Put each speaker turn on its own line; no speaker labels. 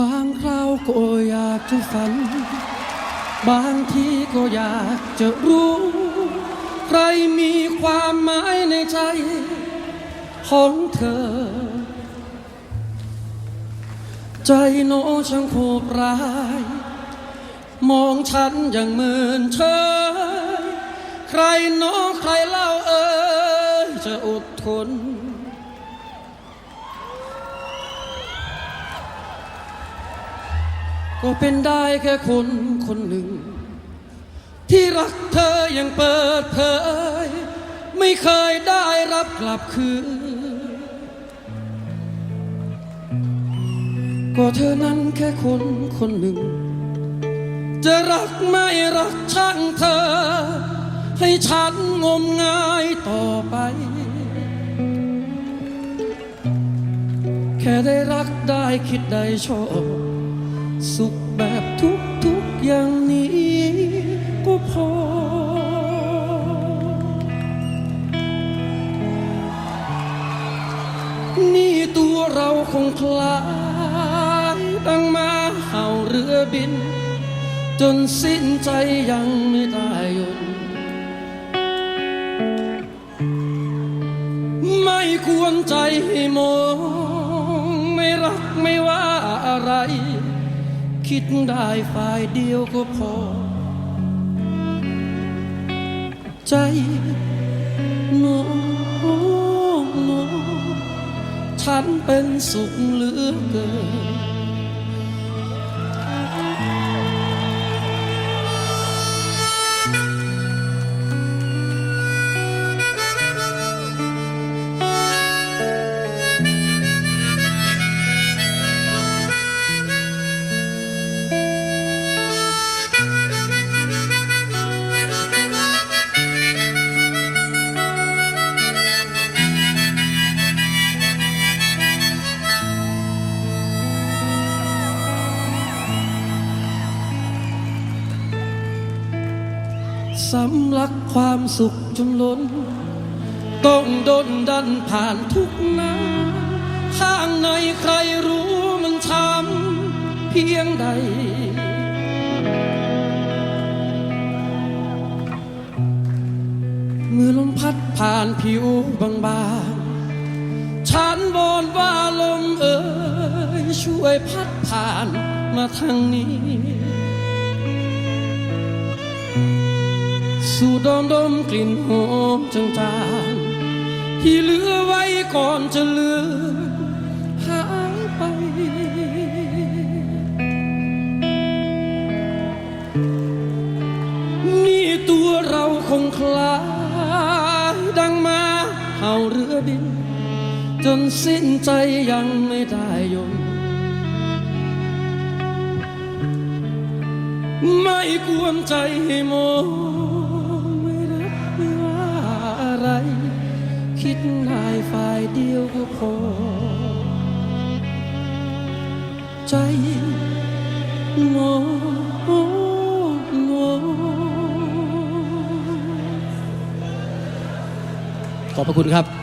บางคราวก็อยากจะฝัน บางทีก็อยากจะรู้ ใครมีความหมายในใจ ของเธอ ใจโนช่างโหดร้าย มองฉันอย่างเหมือนเธอ ใครน้อใครเล่าเอ่ยจะอดทน ก็เป็นได้แค่คนคนหนึ่ง ที่รักเธออย่างเปิดเผยไม่เคยได้รับกลับคืน ก็เธอนั้นแค่คนคนหนึ่ง จะรักไม่รักช่างเธอ ให้ฉันงมงายต่อไป แค่ได้รักได้คิดได้ชอบ สุขแบบทุกทุกๆอย่างนี้ก็พอ นี่ตัวเราคงคลายดังมาเห่าเรือบิน จนสิ้นใจยังไม่ได้ยุดไม่ควรใจให้มอง ไม่รักไม่ว่าอะไร คิดได้ฝ่ายเดียวก็พอ ใจน้องน้องฉันเป็นสุขเหลือเกิน สำลักความสุขจนล้น ต้องดนดันผ่านทุกนาข้างในใครรู้มันช้ำเพียงใดเมื่อลมพัดผ่านผิวบางๆฉันบอนว่าลมเอ่ยช่วยพัดผ่านมาทางนี้ สูดดมดมกลิ่นหอมจางๆที่เหลือไว้ก่อนจะเลือนหายไป นี่ตัวเราคงคลายดังมาเห่าเรือบิน จนสิ้นใจยังไม่ได้ยนไม่กวนใจให้มอง คิดนายฝ่ายเดียวก็พอ ใจงองอขอบพระคุณครับ